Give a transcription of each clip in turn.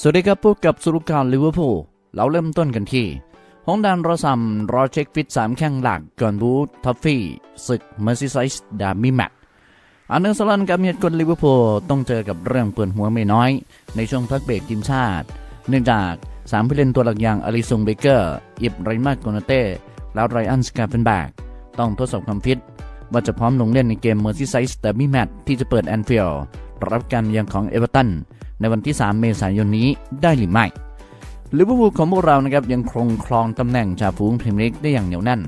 สวัสดีครับพบกับสุรุการลิเวอร์พูลเราเริ่มต้นกันที่ห้องดันรอซัมรอเช็คฟิตสามแข้งหลักก่อนบูทัฟฟี่ศึกเมอร์ซิไซส์ดามีแมตอันเดอร์สลันกับเมียดกลลิเวอร์พูลต้องเจอกับเรื่องเปื่อนหัวไม่น้อย ในช่วงพักเบรกทีมชาติ เนื่องจากสามผู้เล่นตัวหลักอย่างอลิซงเบเกอร์อิบไรมาโกนาเต้แล้วไรอันสกาเฟนแบกต้องทดสอบความฟิตว่าจะพร้อมลงเล่นในเกมเมอร์ซิไซส์ดาร์มีแมตที่จะเปิดแอนฟิลด์รับการเยือนของเอเวอร์ตัน ในวันที่ 3 เมษายนนี้ได้หรือไม่ลิเวอร์พูลของพวกเรานะครับยังคงครองตำแหน่งจ่าฝูงพรีเมียร์ลีกได้อย่างเหนียวแน่น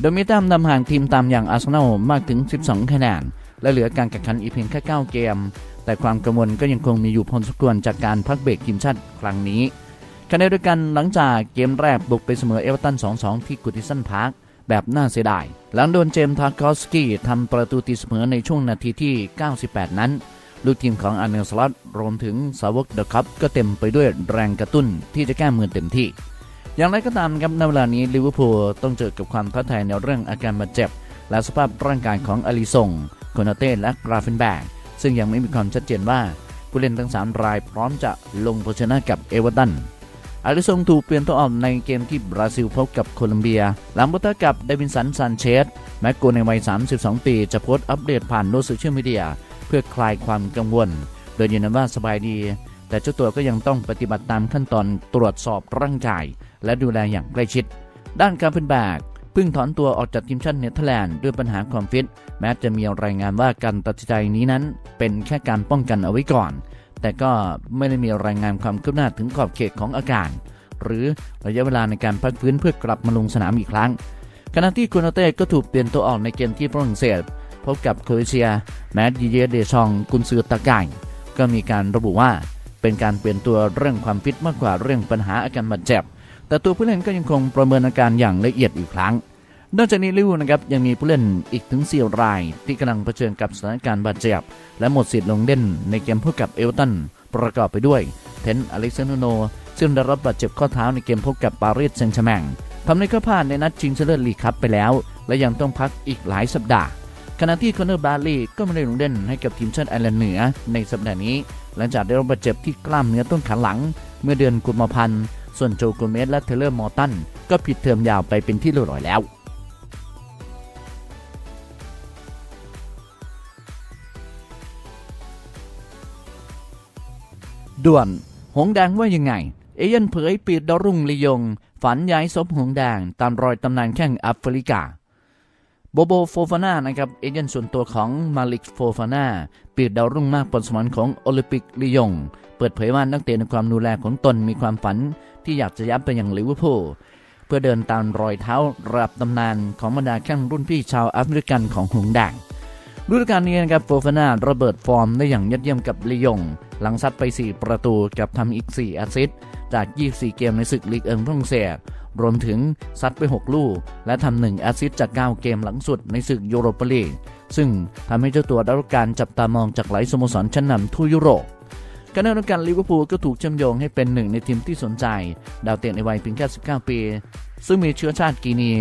โดยมีแต้มนำห่างทีมตามอย่างอาร์เซนอลมากถึง 12 คะแนน และเหลือการแข่งขันอีกเพียงแค่ 9 เกม แต่ความกังวลก็ยังคงมีอยู่พอสมควรจากการพักเบรกทีมชาติครั้งนี้ขณะเดียวกันหลังจากเกมแรกบุกไปเสมอเอเวอร์ตัน 2-2 ที่กุติสันพาร์คแบบน่าเสียดาย หลังโดนเจมส์ทาร์กอสกี้ทำประตูตีเสมอในช่วงนาทีที่ 98 นั้น ลูกทีมของอันเนลสล็อตรวมถึงสาวกเดอะคัพก็เต็มไปด้วยแรงกระตุ้นที่จะแก้มือเต็มที่ อย่างไรก็ตามครับในเวลานี้ลิเวอร์พูลต้องเจอกับความท้าทายในเรื่องอาการบาดเจ็บ และสภาพร่างกายของอลิซงโคนาเต้และกราฟินแบกซึ่งยังไม่มีความชัดเจนว่าผู้เล่นทั้ง 3 รายพร้อมจะลงเผชิญหน้ากับเอเวอร์ตันอาริซงถูกเปลี่ยนตัวออกในเกมที่บราซิลพบกับโคลอมเบีย หลังปะทะกับเดวินสันซานเชสแม็กโกในวัย 32 ปี จะโพสต์อัปเดตผ่านโลกโซเชียลมีเดีย เพื่อคลายความกังวล โดยยืนยันว่าสบายดี แต่เจ้าตัวก็ยังต้องปฏิบัติตามขั้นตอนตรวจสอบร่างกาย และดูแลอย่างใกล้ชิด ด้านการเป็นแบกเพิ่งถอนตัวออกจากทีมชาติเนเธอร์แลนด์ด้วยปัญหาความฟิต แม้จะมีรายงานว่าการตัดสินใจนี้นั้น เป็นแค่การป้องกันเอาไว้ก่อน แต่ก็ไม่ได้มีรายงานความคืบหน้าถึงขอบเขตของอาการ หรือระยะเวลาในการพักฟื้นเพื่อกลับมาลงสนามอีกครั้ง ขณะที่คูนเต้ก็ถูกเปลี่ยนตัวออกในเกมที่ฝรั่งเศส พบกับโครเอเชีย แมดดิเยเดชองกุนซือตะก่ก็มีการระบุว่าเป็นการเปลี่ยนตัวเรื่องความฟิตมากกว่าเรื่องปัญหาอาการบาดเจ็บ แต่ตัวผู้เล่นก็ยังคงประเมินอาการอย่างละเอียดอีกครั้ง นอกจากนี้ลิวนะครับยังมีผู้เล่นอีกถึง 4 ราย ที่กำลังเผชิญกับสถานการณ์บาดเจ็บ และหมดสิทธิ์ลงเล่นในเกมพบกับเอเวตันประกอบไปด้วย เทนต์อเล็กซานโน ซึ่งได้รับบาดเจ็บข้อเท้าในเกมพบกับปารีสแซงต์แชร์แมงทำให้เขาพลาดในนัดชิงชนะเลิศลีกคัพไปแล้ว และยังต้องพักอีกหลายสัปดาห์ ขณะที่คอนเนอร์บาร์ลีก็ไม่ได้ลงเล่นให้กับทีมชาติไอร์แลนด์เหนือในสัปดาห์นี้ หลังจากได้รับบาดเจ็บที่กล้ามเนื้อต้นขาหลัง เมื่อเดือนกุมภาพันธ์ ส่วนโจโกเมสและเทเลอร์มอร์ตันก็ผิดเทอมยาวไปเป็นที่เรียบร้อยแล้วด่วน หงแดงว่ายังไง เอเย่นเผยปีดดารุ่งลียง ฝันย้ายซบหงแดงตามรอยตำนานแข้งแอฟริกา โบโบโฟฟาน่านะครับเอเย่นส่วนตัวของมาลิกโฟฟาน่าปีดดาวรุ่งมากบนสมรของโอลิมปิกลียง เปิดเผยว่านักเตะในความดูแลของตนมีความฝันที่อยากจะย้ายไปยังลิเวอร์พูลเพื่อเดินตามรอยเท้าระดับตำนานของบรรดาแข้งรุ่นพี่ชาวแอฟริกันของหงแดงฤดูกาลนี้นะครับโฟฟาน่าระเบิดฟอร์มได้อย่างยอดเยี่ยมกับลียง หลังซัดไป 4 ประตูกับทำอีก 4 แอสซิสต์จาก 24 เกมในศึกลีกเอิงฝรั่งเศส รวมถึงซัดไป 6 ลูก และทำ1แอสซิสจาก 9 เกมหลังสุดในศึกยูโรปาลีกซึ่งทำให้เจ้าตัวได้รับการจับตามองจากหลายสโมสรชั้นนำทั่วยุโรปขณะเดียวกันลิเวอร์พูลก็ถูกเชื่อมโยงให้เป็นหนึ่งในทีมที่สนใจ ดาวเตะในวัยเพียงแค่ 19 ปี ซึ่งมีเชื้อชาติกีนี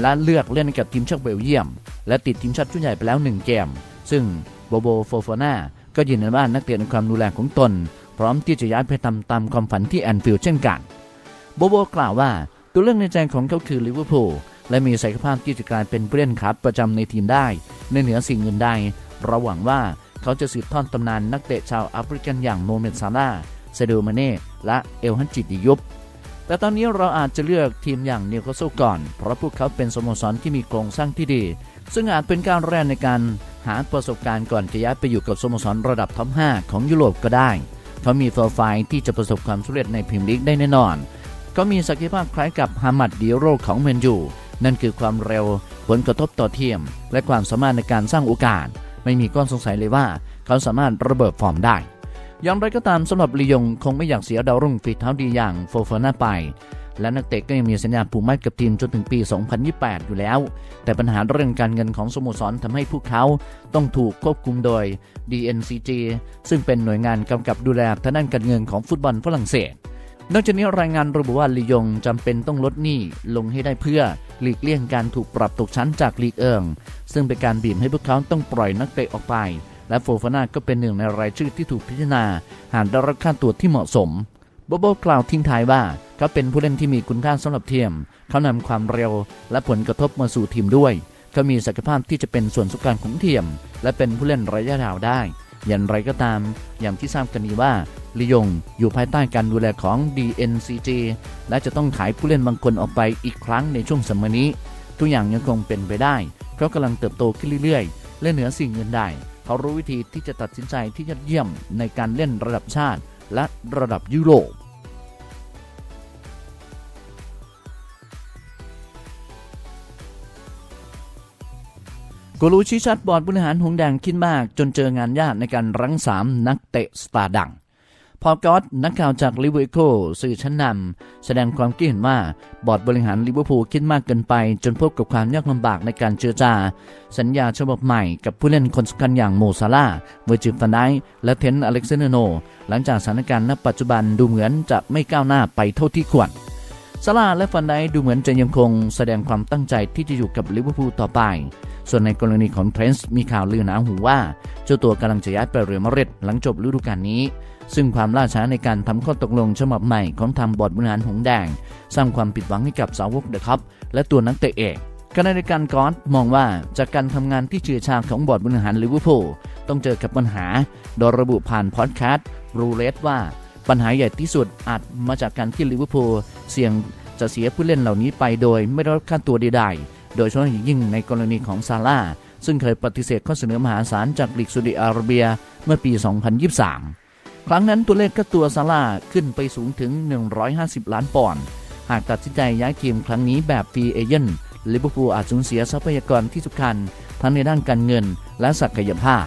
และเลือกเล่นกับทีมชาติเบลเยียม และติดทีมชาติชุดใหญ่ไปแล้ว 1 เกม ซึ่งโบโบโฟฟาน่าก็ยืนยันว่านักเตะในความดูแลของตน พร้อมที่จะย้ายไปทำตามความฝันที่แอนฟิลด์เช่นกัน โบโบกล่าวว่า ตัวเลือกในใจของเขาคือลิเวอร์พูลและมีศักยภาพที่จะกลายเป็นผู้เล่นคับประจำในทีมได้ในเหนือสิ่งอื่นใดเราหวังว่าเขาจะสืบทอดตำนานนักเตะชาวแอฟริกันอย่างโมเมดซาลาเซโดมาเน่และเอลฮันจิดิยุบแต่ตอนนี้เราอาจจะเลือกทีมอย่างนิวคาสเซิลก่อน เพราะพวกเขาเป็นสโมสรที่มีโครงสร้างที่ดี ซึ่งอาจเป็นกาวแรกในการหาประสบการณ์ก่อนจะย้ายไปอยู่กับสโมสรระดับท็อป 5 ของยุโรปก็ได้ เขามีโปรไฟล์ที่จะประสบความสำเร็จในพรีเมียร์ลีกได้แน่นอน ก็มีศักยภาพคล้ายกับฮามัดดิโรของเมนยู นั่นคือความเร็ว ผลกระทบต่อเทียม และความสามารถในการสร้างโอกาส ไม่มีก้อนสงสัยเลยว่า เขาสามารถระเบิดฟอร์มได้ อย่างไรก็ตามสำหรับลียงคงไม่อยากเสียดาวรุ่งฝีเท้าดีอย่างโฟฟาน่าไป และนักเตะก็ยังมีสัญญาผูกมัดกับทีมจนถึงปี 2028 อยู่แล้ว แต่ปัญหาเรื่องการเงินของสโมสรทำให้พวกเขาต้องถูกควบคุมโดย DNCG ซึ่งเป็นหน่วยงานกำกับดูแลทางด้านการเงินของฟุตบอลฝรั่งเศส นอกจากนี้รายงานระบุว่าลียงจำเป็นต้องลดหนี้ลงให้ได้เพื่อหลีกเลี่ยงการถูกปรับตกชั้นจากลีกเอิง ซึ่งเป็นการบีบให้พวกเขาต้องปล่อยนักเตะออกไป และโฟฟาน่าก็เป็นหนึ่งในรายชื่อที่ถูกพิจารณา หากได้รับค่าตัวที่เหมาะสมโบโบกล่าวทิ้งท้ายว่าเขาเป็นผู้เล่นที่มีคุณค่าสำหรับทีมเขานำความเร็วและผลกระทบมาสู่ทีมด้วย เขามีศักยภาพที่จะเป็นส่วนสำคัญของทีมและเป็นผู้เล่นระยะยาวได้ อย่างไรก็ตาม อย่างที่ทราบกันดีว่า ลียง อยู่ภายใต้การดูแลของ DNCG และจะต้องขายผู้เล่นบางคนออกไปอีกครั้งในช่วงสมัยนี้ ทุกอย่างยังคงเป็นไปได้เขาะกำลังเติบโตขึ้นเรื่อยๆ และเหนือสิ่งอื่นใดเขารู้วิธีที่จะตัดสินใจที่ยอดเยี่ยมในการเล่นระดับชาติ และระดับยุโรปกูรูชี้ชัดบอร์ดบริหารหงแดงคิดมาก จนเจองานยากในการรั้งสามนักเตะสตาร์ดัง พอลกอตนักข่าวจากลิเวอร์พูลสื่อชั้นนำแสดงความคิดเห็นว่า บอร์ดบริหารลิเวอร์พูลคิดมากเกินไป จนพบกับความยากลำบากในการเจรจา สัญญาฉบับใหม่กับผู้เล่นคนสำคัญอย่างโมซาลาเวอร์จิลฟันไดและเทนต์อเล็กซานเดอร์โน หลังจากสถานการณ์ณปัจจุบันดูเหมือนจะไม่ก้าวหน้าไปเท่าที่ควรซาลาและฟันไดดูเหมือนจะยังคงแสดงความตั้งใจที่จะอยู่กับลิเวอร์พูลต่อไป ส่วนในกรณีของเทรนส์มีข่าวลือหนาหูว่า เจ้าตัวกำลังจะย้ายไปเรือมาดริดหลังจบฤดูกาลนี้ ซึ่งความล่าช้าในการทำข้อตกลงฉบับใหม่ของทางบอร์ดบริหารหงแดง สร้างความผิดหวังให้กับสาวกเดอะคัพและตัวนักเตะเอกขณะเดียวกันกอสมองว่าจากการทำงานที่เชื่อชาของบอร์ดบริหารลิเวอร์พูลต้องเจอกับปัญหา โดยระบุผ่านพอดแคสต์รูเลสว่าปัญหาใหญ่ที่สุดอาจมาจากการที่ลิเวอร์พูลเสี่ยงจะเสียผู้เล่นเหล่านี้ไปโดยไม่ได้รับค่าตัวใดๆ โดยเฉพาะอย่างยิ่งในกรณีของซาร่าซึ่งเคยปฏิเสธข้อเสนอมหาศาลจากลีกซาอุดิอาระเบียเมื่อปี 2023 ครั้งนั้นตัวเลขค่าตัวซาร่าขึ้นไปสูงถึง 150 ล้านปอนด์หากตัดสินใจย้ายทีมครั้งนี้แบบฟรีเอเจนต์ลิเวอร์พูลอาจสูญเสียทรัพยากรที่สำคัญ ทั้งในด้านการเงินและศักยภาพ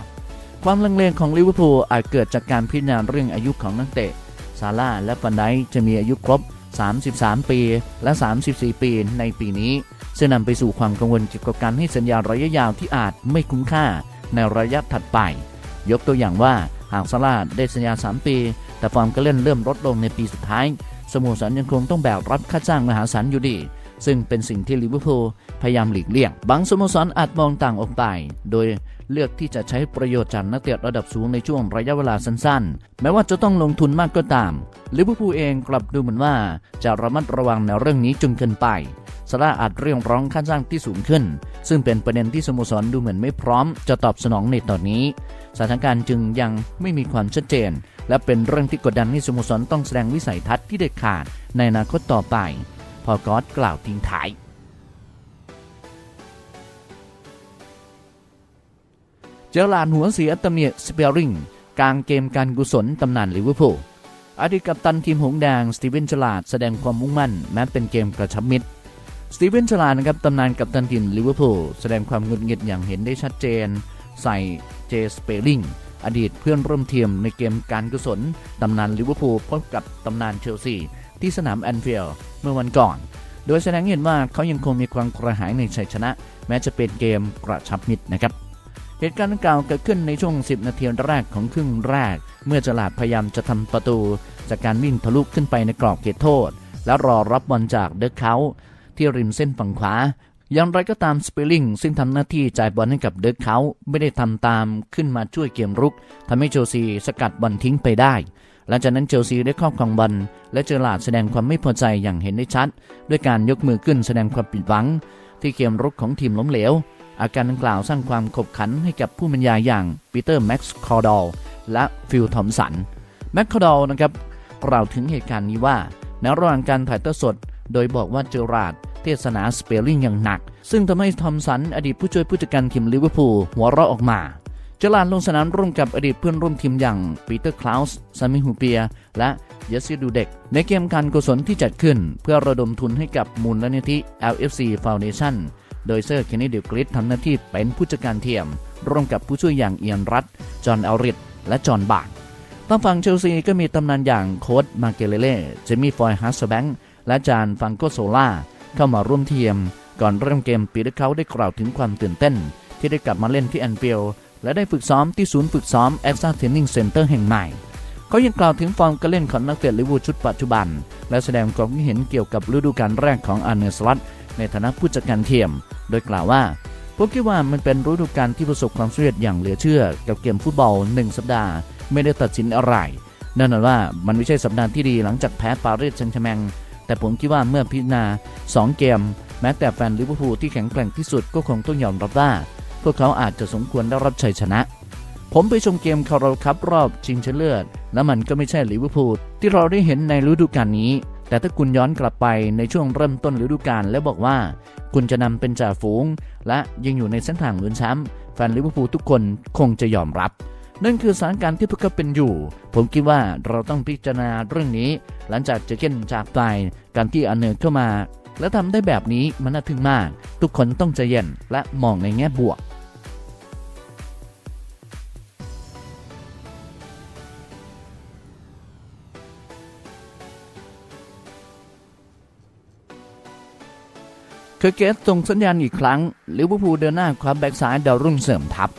ความลังเลของลิเวอร์พูลอาจเกิดจากการพิจารณาเรื่องอายุของนักเตะซาร่าและฟันไดจะมีอายุครบ 33 ปี และ 34 ปีในปีนี้ซึ่งนำไปสู่ความกังวลเกี่ยวกับการให้สัญญาระยะยาวที่อาจไม่คุ้มค่าในระยะถัดไป ยกตัวอย่างว่าหากซาร่าได้สัญญา 3 ปี แต่ฟอร์มการเล่นเริ่มลดลงในปีสุดท้าย สโมสรยังคงต้องแบกรับค่าจ้างมหาศาลอยู่ดี ซึ่งเป็นสิ่งที่ลิเวอร์พูลพยายามหลีกเลี่ยง บางสโมสรอาจมองต่างออกไป โดย เลือกที่จะใช้ประโยชน์จากนักเตะระดับสูงในช่วงระยะเวลาสั้นๆ แม้ว่าจะต้องลงทุนมากก็ตามลิเวอร์พูลเองกลับดูเหมือนว่าจะระมัดระวังในเรื่องนี้จนเกินไปซาร่าอาจเรียกร้องค่าจ้างที่สูงขึ้น ซึ่งเป็นประเด็นที่สโมสรดูเหมือนไม่พร้อม จะตอบสนองในตอนนี้ สถานการณ์จึงยังไม่มีความชัดเจน และเป็นเรื่องที่กดดันให้สโมสรต้องแสดงวิสัยทัศน์ที่เด็ดขาดในอนาคตต่อไป พอกอสกล่าวทิ้งท้าย เจอหลานหัวเสียตำเนียสเปียริงกลางเกมการกุศลตำนานลิเวอร์พูลอดีตกัปตันทีมหงแดงสตีเวนฉลาดแสดงความมุ่งมั่นแม้เป็นเกมกระชับมิตรสตีเวนฉลาดนะครับตำนานกัปตันทีมลิเวอร์พูลแสดงความงุดหงิดอย่างเห็นได้ชัดเจน ใส่เจสเปริงอดีตเพื่อนร่วมทีมในเกมการกุศลตำนานลิเวอร์พูลพบกับตำนานเชลซีที่สนามแอนฟิลด์เมื่อวันก่อน โดยแสดงให้เห็นว่าเขายังคงมีความกระหายในชัยชนะ แม้จะเป็นเกมกระชับมิตรนะครับ เหตุการณ์ดังกล่าวเกิดขึ้นในช่วง 10 นาทีแรกของครึ่งแรก เมื่อจลาดพยายามจะทำประตู จากการวิ่งทะลุขึ้นไปในกรอบเขตโทษ และรอรับบอลจากเดอะเขาที่ริมเส้นฝั่งขวาอย่างไรก็ตามสเปริงซึ่งทำหน้าที่จ่ายบอลให้กับเดอะเขาไม่ได้ทำตามขึ้นมาช่วยเกมรุกทำให้เชลซีสกัดบอลทิ้งไปได้หลังจากนั้นเชลซีได้ครอบครองบอลและเจอหลาดแสดงความไม่พอใจอย่างเห็นได้ชัด ด้วยการยกมือขึ้นแสดงความผิดหวัง ที่เกมรุกของทีมล้มเหลว อาการดังกล่าวสร้างความขบขันให้กับผู้บรรยายอย่างปีเตอร์แม็กซ์คอร์ดอลและฟิลทอมสันแม็กคอร์ดอลนะครับกล่าวถึงเหตุการณ์นี้ว่าในระหว่างการถ่ายทอดสด โดยบอกว่าเจอราร์ดเทศนาสเปลลิงอย่างหนัก ซึ่งทำให้ทอมสันอดีตผู้ช่วยผู้จัดการทีมลิเวอร์พูลหัวเราะออกมาเจอราร์ดลงสนามร่วมกับอดีตเพื่อนร่วมทีมอย่างปีเตอร์คลาวส์ซามิฮูเปีย และเยสซิดูเด็ก ในเกมการกุศลที่จัดขึ้น เพื่อระดมทุนให้กับมูลนิธิ LFC Foundation โดยเซอร์เคนนีเดลกริสทำหน้าที่เป็นผู้จัดการเทียม ร่วมกับผู้ช่วยอย่างเอียนรัตจอห์นเอลริดและจอห์นบาร์ทางฝั่งเชลซีก็มีตำนานอย่างโค้ดมาเกเลเล่เจมี่ฟอยฮัสแบงค์และจานฟังโกโซล่าเข้ามาร่วมทีมก่อนเริ่มเกมปีเตอร์เขาได้กล่าวถึงความตื่นเต้น ที่ได้กลับมาเล่นที่แอนฟิลและได้ฝึกซ้อมที่ศูนย์ฝึกซ้อมเอ็กซ์ต r เทนนิ่งเซ็นเตอร์แห่งใหม่เขายังกล่าวถึงฟอร์มการเล่นของนักเตะลิเวอร์พูลชุดปัจจุบัน และแสดงความคิดเห็นเกี่ยวกับฤดูกาลแรกของอาร์เนสลัต ในฐานะผู้จัดการทีมโดยกล่าวว่าผมคิดว่ามันเป็นฤดูกาลที่ประสบความสำเร็จอย่างเหลือเชื่อ กับเกมฟุตบอลหนึ่งสัปดาห์ ไม่ได้ตัดสินอะไรแน่นอนว่ามันไม่ใช่สัปดาห์ที่ดีหลังจากแพ้ปารีสแซงต์แชร์แมงแต่ผมคิดว่าเมื่อพิจารณา 2 เกม แม้แต่แฟนลิเวอร์พูลที่แข็งแกร่งที่สุดก็คงต้องยอมรับว่า พวกเขาอาจจะสมควรได้รับชัยชนะ ผมไปชมเกมคาราคัพรอบชิงชนะเลิศและมันก็ไม่ใช่ลิเวอร์พูลที่เราได้เห็นในฤดูกาลนี้ แต่ถ้าคุณย้อนกลับไปในช่วงเริ่มต้นฤดูกาลแล้วบอกว่า คุณจะนำเป็นจ่าฝูง และยังอยู่ในเส้นทางลุ้นแชมป์แฟนลิเวอร์พูลทุกคนคงจะยอมรับ นั่นคือสถานการณ์ที่พวกเขาเป็นอยู่ ผมคิดว่าเราต้องพิจารณาเรื่องนี้ หลังจากเจเกนจากไปการที่อันเนอร์เข้ามา และทำได้แบบนี้มันน่าทึ่งมาก ทุกคนต้องใจเย็นและมองในแง่บวก เคอร์เกสส่งสัญญาณอีกครั้งลิเวอร์พูลเดินหน้าคว้าแบ็กซ้ายดาวรุ่งเสริมทัพ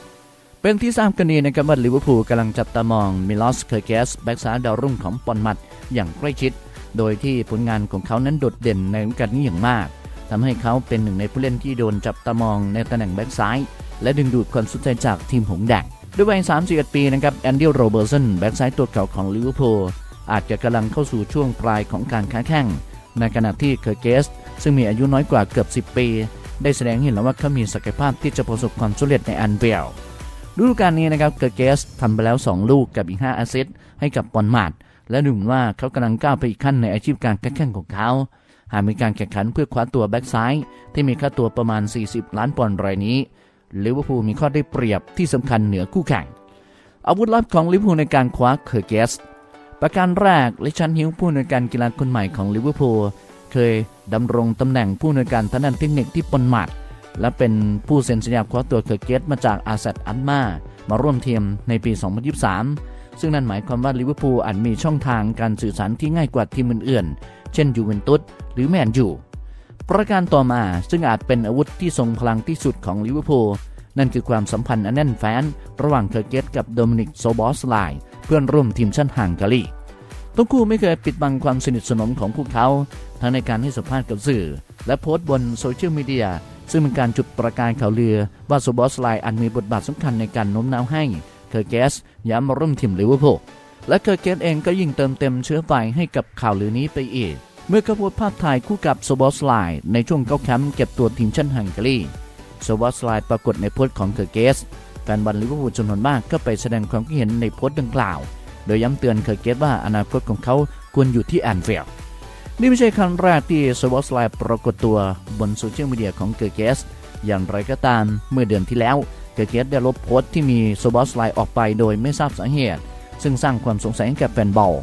เป็นที่ทราบกันดีนะครับว่าลิเวอร์พูลกำลังจับตามองมิลอสเคอร์เกสแบ็กซ้ายดาวรุ่งของปอนมัดอย่างใกล้ชิด โดยที่ผลงานของเขานั้นโดดเด่นในฤดูกาลนี้อย่างมากทำให้เขาเป็นหนึ่งในผู้เล่นที่โดนจับตามองในตำแหน่งแบ็กซ้ายและดึงดูดความสนใจจากทีมหงแดงด้วยวัย31ปีนะครับแอนดี้โรเบอร์สันแบ็กซ้ายตัวเก่าของลิเวอร์พูลอาจจะกำลังเข้าสู่ช่วงปลายของการค้าแข่งในขณะที่เคอร์เกส ซึ่งมีอายุน้อยกว่าเกือบ 10 ปี ได้แสดงให้เห็นแล้วว่าเขามีศักยภาพที่จะประสบความสำเร็จในอันเวลฤดูกาลนี้นะครับเกอร์เกสทำไปแล้ว 2 ลูกกับอีก 5 แอสซิสต์ให้กับปอนมาดและดูเหมือนว่าเขากำลังก้าวไปอีกขั้นในอาชีพการแข่งของเขา หากมีการแข่งขันเพื่อคว้าตัวแบ็กซ้ายที่มีค่าตัวประมาณ 40 ล้านปอนด์รายนี้ลิเวอร์พูลมีข้อได้เปรียบที่สำคัญเหนือคู่แข่ง อาวุธลับของลิเวอร์พูลในการคว้าเคอร์เกสประการแรกลิชันฮิวผู้อำนการกีฬาคนใหม่ของลิเวอร์พูล เคยดำรงตำแหน่งผู้อำนวยการทางด้านเทคนิคที่ปนหมัด และเป็นผู้เซ็นสัญญาคว้าตัวเคอร์เกสมาจากอาเซตอันมามาร่วมทีมในปี 2023 ซึ่งนั่นหมายความว่าลิเวอร์พูลอาจมีช่องทางการสื่อสารที่ง่ายกว่าทีมอื่นๆ เช่นยูเวนตุสหรือแมนยูประการต่อมาซึ่งอาจเป็นอาวุธที่ทรงพลังที่สุดของลิเวอร์พูลนั่นคือความสัมพันธ์อันแน่นแฟ้น ระหว่างเคอร์เกสกับโดมินิกโซบอสไลเพื่อนร่วมทีมชาติฮังการี ทั้งคู่ไม่เคยปิดบังความสนิทสนมของพวกเขา ทั้งในการให้สัมภาษณ์กับสื่อ และโพสต์บนโซเชียลมีเดียซึ่งเป็นการจุดประกายข่าวลือว่าโซบอสไลอันมีบทบาทสำคัญในการโน้มน้าวให้เคอร์เกสย้ำมาร่วมทีมลิเวอร์พูลและเคอร์เกสเองก็ยิ่งเติมเต็มเชื้อไฟให้กับข่าวลือนี้ไปอีก เมื่อเขาโพสต์ภาพถ่ายคู่กับโซบอสไลในช่วงเข้าแคมป์เก็บตัวทีมชาติฮังการีโซบอสไลปรากฏในโพสต์ของเคอร์เกส แฟนบอลลิเวอร์พูลจำนวนมากก็ไปแสดงความคิดเห็นในโพสต์ดังกล่าว โดยย้ำเตือนเคอร์เกสว่าอนาคตของเขาควรอยู่ที่แอนฟิลด์นี่ไม่ใช่ครั้งแรกที่โซบอสไลปรากฏตัวบนโซเชียลมีเดียของเคอร์เกส อย่างไรก็ตามเมื่อเดือนที่แล้วเคอร์เกสได้ลบโพสต์ที่มีโซบอสไลออกไปโดยไม่ทราบสาเหตุ ซึ่งสร้างความสงสัยให้แก่แฟนบอล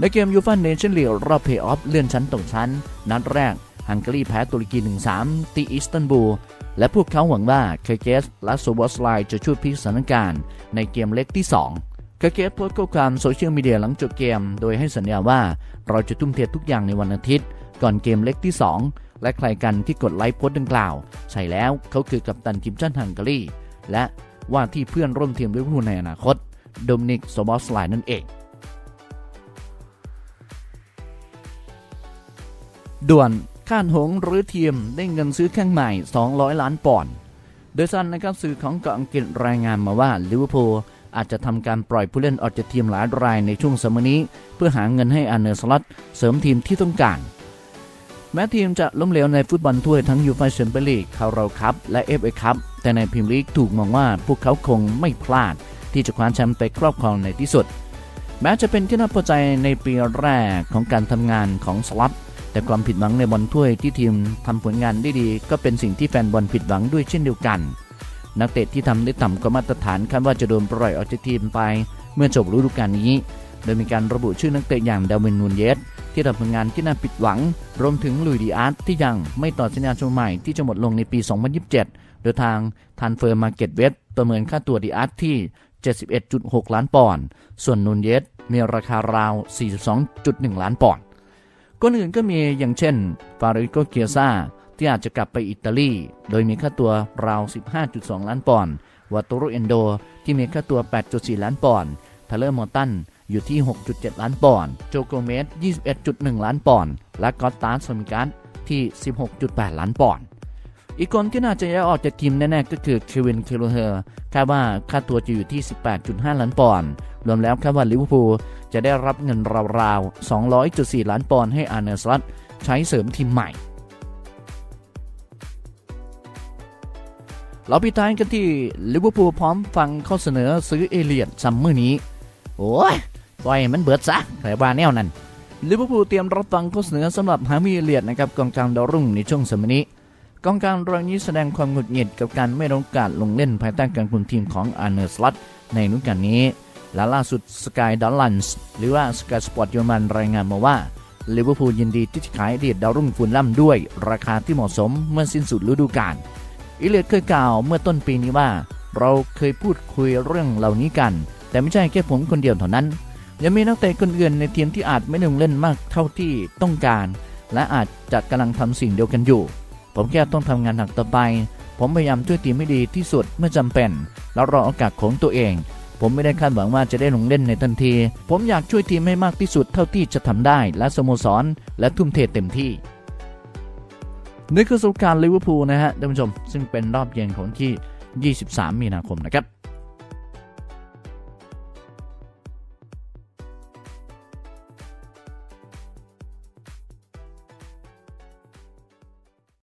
ในเกมยูฟ่าเนชั่นลีกรอบเพย์ออฟเลื่อนชั้นตกชั้น นัดแรกฮังการีแพ้ตุรกี 1-3 ที่อิสตันบูล และพวกเขาหวังว่าเคเกสและโซบอสไลจะช่วยพลิกสถานการณ์ในเกมเล็กที่ 2 เคเกสโพสต์ข้อความโซเชียลมีเดียหลังจบเกม โดยให้สัญญาว่าเราจะทุ่มเททุกอย่างในวันอาทิตย์ ก่อนเกมเล็กที่ 2 และใครกันที่กดไลค์โพสต์ดังกล่าว ใช่แล้วเขาคือกัปตันทีมชาติฮังการีและว่าที่เพื่อนร่วมทีมลิเวอร์พูลในอนาคตโดมินิกโซบอสไลน์นั่นเองด่วนข้านหงหรือทีมได้เงินซื้อแข้งใหม่ 200 ล้านปอนด์โดยซันนะครับสื่อของเกาะอังกฤษรายงานมาว่าลิเวอร์พูล อาจจะทำการปล่อยผู้เล่นออกจากทีมหลายรายในช่วงสมนี้ เพื่อหาเงินให้อาเนอร์สล็อตเสริมทีมที่ต้องการ แม้ทีมจะล้มเหลวในฟุตบอลถ้วยทั้งยูฟ่าแชมเปี้ยนลีกคาราคัพและเอฟเอคัพแต่ในพรีเมียร์ลีกถูกมองว่าพวกเขาคงไม่พลาด ที่จะคว้าแชมป์ไปครอบครองในที่สุด แม้จะเป็นที่น่าพอใจในปีแรกของการทำงานของสล็อตแต่ความผิดหวังในบอลถ้วยที่ทีมทำผลงานได้ดี ก็เป็นสิ่งที่แฟนบอลผิดหวังด้วยเช่นเดียวกัน นักเตะที่ทำได้ต่ำกว่ามาตรฐานคาดว่าจะโดนปล่อยออกจากทีมไป เมื่อจบฤดูกาลนี้ โดยมีการระบุชื่อนักเตะอย่างดาวินนูนเยสที่ทำผลงานที่น่าผิดหวัง รวมถึงลุยดีอาร์ตที่ยังไม่ต่อสัญญาชมใหม่ที่จะหมดลงในปี 2027 โดยทางทันเฟอร์มาเก็ตเวสประเมินค่าตัวดีอาร์ตที่ 71.6 ล้านปอนด์ ส่วนนูนเยสมีราคาราว 42.1 ล้านปอนด์คนอื่นก็มีอย่างเช่น ฟาริโกเกียซา ที่อาจจะกลับไปอิตาลี โดยมีค่าตัวราว 15.2 ล้านปอนด์วาตโรเอนโด ที่มีค่าตัว 8.4 ล้านปอนด์ทเลอร์มอตันอยู่ที่ 6.7 ล้านปอนด์ โจโกเมส21.1 ล้านปอนด์ และกอตตาร์สมิกัสที่ 16.8 ล้านปอนด์ อีกคนที่น่าจะย้ายออกจากทีมแน่ๆ ก็คือเควินเคโรเฮอร์คาดว่าค่าตัวจะอยู่ที่ 18.5 ล้านปอนด์ รวมแล้วคาดว่าลิเวอร์พูลจะได้รับเงินราวๆ 200.4 ล้านปอนด์ให้อาร์เนสลัตใช้เสริมทีมใหม่ เราปิท้ายกันที่ลิเวอร์พูลพร้อมฟังข้อเสนอซื้อเอเลียดซัมเมอร์นี้ โอ้ยปล่อยให้มันเบิดซะแต่ว่าแนวนั้นลิเวอร์พูลเตรียมรับฟังข้อเสนอสำหรับฮามิเอเลียดนะครับกองกลางดาวรุ่งในช่วงสมัยนี้กองกลางรายนี้แสดงความหงุดหงิดกับการไม่รับโอกาสลงเล่นภายใต้การคุมทีมของอาร์เนอร์สลัตในฤดูกาลนี้ และล่าสุดสกายดอลลันส์หรือว่าสกายสปอร์ตเยอรมันรายงานมาว่าลิเวอร์พูลยินดีที่จะขายอดีตดาวรุ่งฟูลลัมด้วย ราคาที่เหมาะสมเมื่อสิ้นสุดฤดูกาล อิเลียดเคยกล่าวเมื่อต้นปีนี้ว่า เราเคยพูดคุยเรื่องเหล่านี้กัน แต่ไม่ใช่แค่ผมคนเดียวเท่านั้น ยังมีนักเตะคนอื่นในทีมที่อาจไม่ได้ลงเล่นมากเท่าที่ต้องการ และอาจจะกำลังทำสิ่งเดียวกันอยู่ ผมแค่ต้องทำงานหนักต่อไป ผมพยายามช่วยทีมให้ดีที่สุดเมื่อจำเป็น แล้วรอโอกาสของตัวเอง ผมไม่ได้คาดหวังว่าจะได้ลงเล่นในทันที ผมอยากช่วยทีมให้มากที่สุดเท่าที่จะทำได้ และสโมสรและทุ่มเทเต็มที่ นี่คือสรุปการลิเวอร์พูลนะฮะท่านผู้ชมซึ่งเป็นรอบเย็นของที่ 23 มีนาคมนะครับ